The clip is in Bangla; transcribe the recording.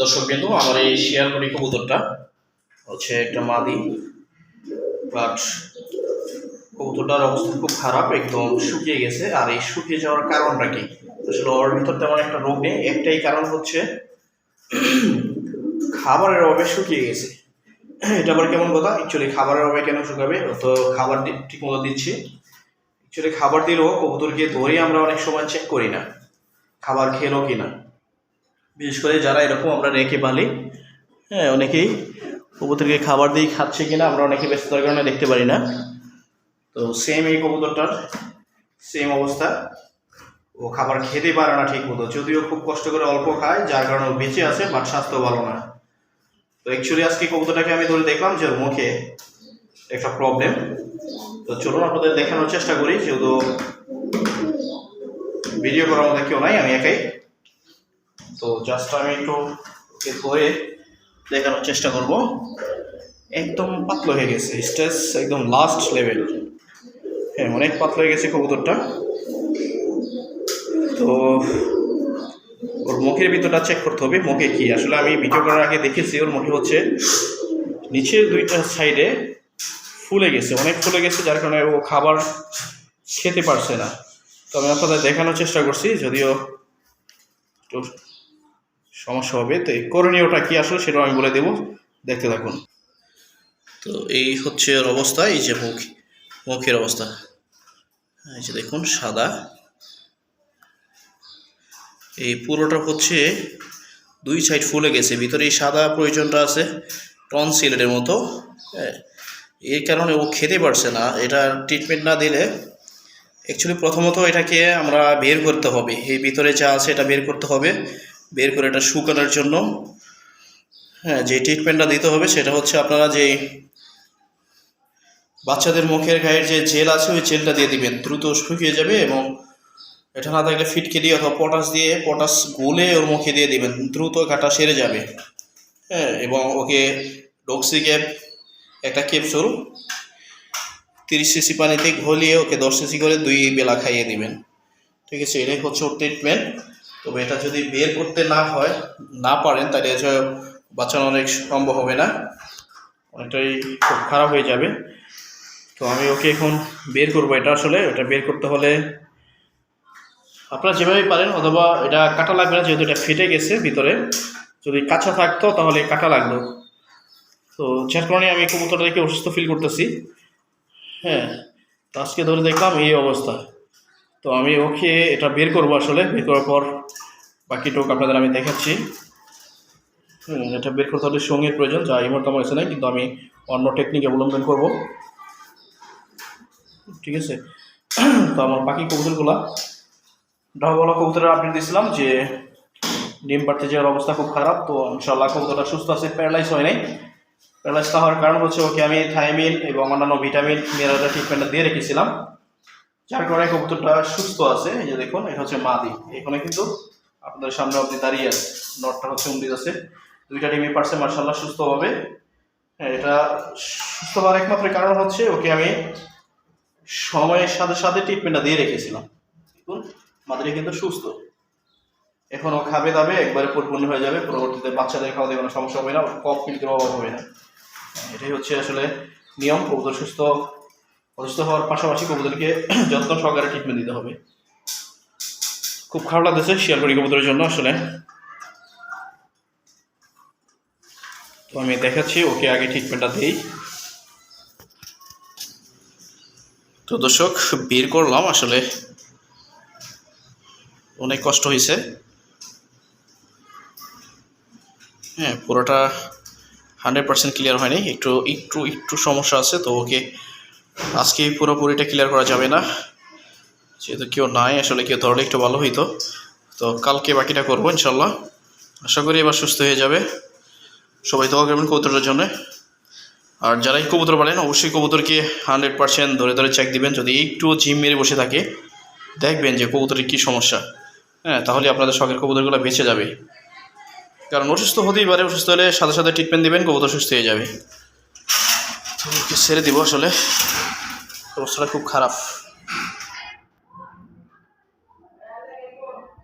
দর্শক বিন্দু, আমার এই শেয়ার করি কবুতরটা হচ্ছে একটা মাদি বাট কবুতরটার অবস্থা খুব খারাপ, একদম শুকিয়ে গেছে। আর এই শুকিয়ে যাওয়ার কারণটা কি? আসলে ওর ভিতর তেমন একটা রোগ নেই, একটাই কারণ হচ্ছে খাবারের অভাবে শুকিয়ে গেছে। এটা আবার কেমন কথা? অ্যাকচুয়ালি খাবারের অভাবে কেন শুকাবে? তো খাবার ঠিক মতো দিচ্ছি। অ্যাকচুয়ালি খাবার দিলেও কবুতরকে ধরে আমরা অনেক সময় চেক করি না, খাবার খেলো কি না বিশেষ করে যারা এরকম আমরা রেখে পালি হ্যাঁ অনেকেই কবুতরকে খাবার দিয়ে খাচ্ছে কিনা আমরা অনেকে ব্যস্ততার কারণে দেখতে পারি না। তো সেম এই কবুতরটার সেম অবস্থা। ও খাবার খেতে পারে না ঠিক মতো, যদিও খুব কষ্ট করে অল্প খায়, যার কারণে ও বেঁচে আছে বাট স্বাস্থ্য ভালো না। তো অ্যাকচুয়ালি আজকে কবুতরটাকে আমি ধরে দেখলাম যে ওর মুখে একটা প্রবলেম তো চলুন আপনাদের দেখানোর চেষ্টা করি, যেহেতু ভিডিও করার মধ্যে কেউ নাই, আমি একাই তো জাস্ট আমি একটু ধরে দেখানোর চেষ্টা করব। একদম পাতলা হয়ে গেছে স্টেজ একদম লাস্ট লেভেল হ্যাঁ অনেক পাতলা হয়ে গেছে কবুতরটা। তো ওর মুখের ভিতরটা চেক করতে হবে, মুখে কি? আসলে আমি ভিডিও করার আগে দেখেছি, ওর মুখে হচ্ছে নিচের দুইটা সাইডে ফুলে গেছে, অনেক ফুলে গেছে, যার কারণে ও খাবার খেতে পারছে না। তো আমি আপনাদের দেখানোর চেষ্টা করছি, যদিও সমস্যা হবে। তো এই করণীয়টা কী আসলে সেটা আমি বলে দেবো। দেখতে থাকুন। তো এই হচ্ছে ওর অবস্থা, এই যে মুখ, মুখের অবস্থা। এই যে দেখুন, সাদা। এই পুরোটা হচ্ছে দুই সাইড ফুলে গেছে। ভিতরে এই সাদা প্রয়োজনটা আছে টনসিলের মতো। হ্যাঁ এর কারণে ও খেতে পারছে না। এটা ট্রিটমেন্ট না দিলে অ্যাকচুয়ালি প্রথমত এটাকে আমরা বের করতে হবে। এই ভিতরে যা আছে এটা বের করতে হবে। বের করে এটা শুকানোর জন্য। হ্যাঁ যে ট্রিটমেন্টটা দিতে হবে সেটা হচ্ছে আপনারা যে বাচ্চাদের মুখের গায়ের যে জেল আছে, ওই জেলটা দিয়ে দিবেন। দ্রুত শুকিয়ে যাবে এবং এটা না থাকলে ফিটকে দিয়ে অথবা পটাশ দিয়ে পটাশ গুলে ওর মুখে দিয়ে দিবেন। দ্রুত কাটা সেরে যাবে। হ্যাঁ এবং ওকে ডক্সি ক্যাপ একটা ক্যাপসুল তিরিশ সিসি পানিতে ঘলিয়ে ওকে দশ সিসি করে দুই বেলা খাইয়ে দিবেন। ঠিক আছে, এটাই হচ্ছে ওর ট্রিটমেন্ট তবে এটা যদি বের করতে না হয়, না পারেন, তাহলে হচ্ছে বাঁচানো অনেক সম্ভব হবে না। অনেকটাই খুব খারাপ হয়ে যাবে। তো আমি ওকে এখন বের করব এটা আসলে। এটা বের করতে হলে আপনারা যেভাবে পারেন, অথবা এটা কাটা লাগবে না, যেহেতু এটা ফেটে গেছে ভিতরে। যদি কাঁচা থাকতো, তাহলে কাটা লাগল। তো যার কারণে আমি কবুতরটা দেখে অসুস্থ ফিল করতেছি। হ্যাঁ তো আজকে ধরে দেখলাম এই অবস্থা। তো আমি ওকে এটা বের করব আসলে। বের করার পর বাকিটুকু আপনাদের আমি দেখাচ্ছি। এটা বের করতে হলে সঙ্গের প্রয়োজন, যা এই মুহূর্তে আমার কাছে নেই, কিন্তু আমি অন্য টেকনিক অবলম্বন করব। ঠিক আছে? তো আমার বাকি কবুতরগুলা, ডাবলা কবুতরের আপডেট দিয়েছিলাম যে ডিম পাড়তে যাওয়ার অবস্থা খুব খারাপ, তো ইনশাল্লাহ কবুতরটা সুস্থ আছে প্যারালাইজ হয় নাই। প্যারালাইজ হওয়ার কারণ হচ্ছে ওকে আমি থাইমিন এবং অন্যান্য ভিটামিন মিনারেল ট্রিটমেন্টটা দিয়ে রেখেছিলাম। যার কারণে কবুতরটা সুস্থ আছে, এই যে দেখুন, এটা হচ্ছে মাদি। এখানে কিন্তু আপনাদের সামনে অবধি দাঁড়িয়ে আছে। নটটা হচ্ছে উন্দিত আছে। দুইটা ডিমই পারছে মার্শাল্লাহ সুস্থভাবে। হ্যাঁ, এটা সুস্থ হওয়ার একমাত্র কারণ হচ্ছে ওকে আমি সময়ের সাথে সাথে ট্রিটমেন্টটা দিয়ে রেখেছিলাম। দেখুন মাদিটা কিন্তু সুস্থ। এখন ও খাবে দাবে একবারে পরিপূর্ণ হয়ে যাবে। পরবর্তীতে বাচ্চাদের খাওয়াতে কোনো সমস্যা হবে না কফ কিন্তু অভাব হবে না। এটাই হচ্ছে আসলে নিয়ম কবুতর সুস্থ অসুস্থ হওয়ার পাশাপাশি কবুতরকে যত্ন সহকারে ট্রিটমেন্ট দিতে হবে। খুব খারাপ লাগতেছে শিয়ালবাড়ি কবুতরের জন্য আসলে। তো আমি দেখাচ্ছি, ওকে আগে ট্রিটমেন্টটা দিই। তো দর্শক, বের করলাম আসলে। অনেক কষ্ট হয়েছে হ্যাঁ পুরোটা হান্ড্রেড পার্সেন্ট ক্লিয়ার হয়নি। একটু একটু একটু সমস্যা আছে, তো ওকে আজকে পুরোপুরিটা ক্লিয়ার করা যাবে না। যেহেতু কেউ নাই, আসলে কেউ ধরলে একটু ভালো হইতো। তো কালকে বাকিটা করব, ইনশাল্লাহ। আশা করি এবার সুস্থ হয়ে যাবে। সবাই দোয়া করবেন কবুতরের জন্য। আর যারাই কবুতর পালেন অবশ্যই কবুতরকে হান্ড্রেড পার্সেন্ট ধরে ধরে চেক দিবেন। যদি একটু জিম মেরে বসে থাকে, দেখবেন যে কবুতরের কী সমস্যা। হ্যাঁ তাহলে আপনাদের শখের কবুতরগুলো বেঁচে যাবে। কারণ অসুস্থ হতেই পারে, অসুস্থ হলে সাথে সাথে ট্রিটমেন্ট দেবেন, কবুতর সুস্থ হয়ে যাবে। তো ওকে ছেড়ে দিব আসলে। অবস্থাটা খুব খারাপ।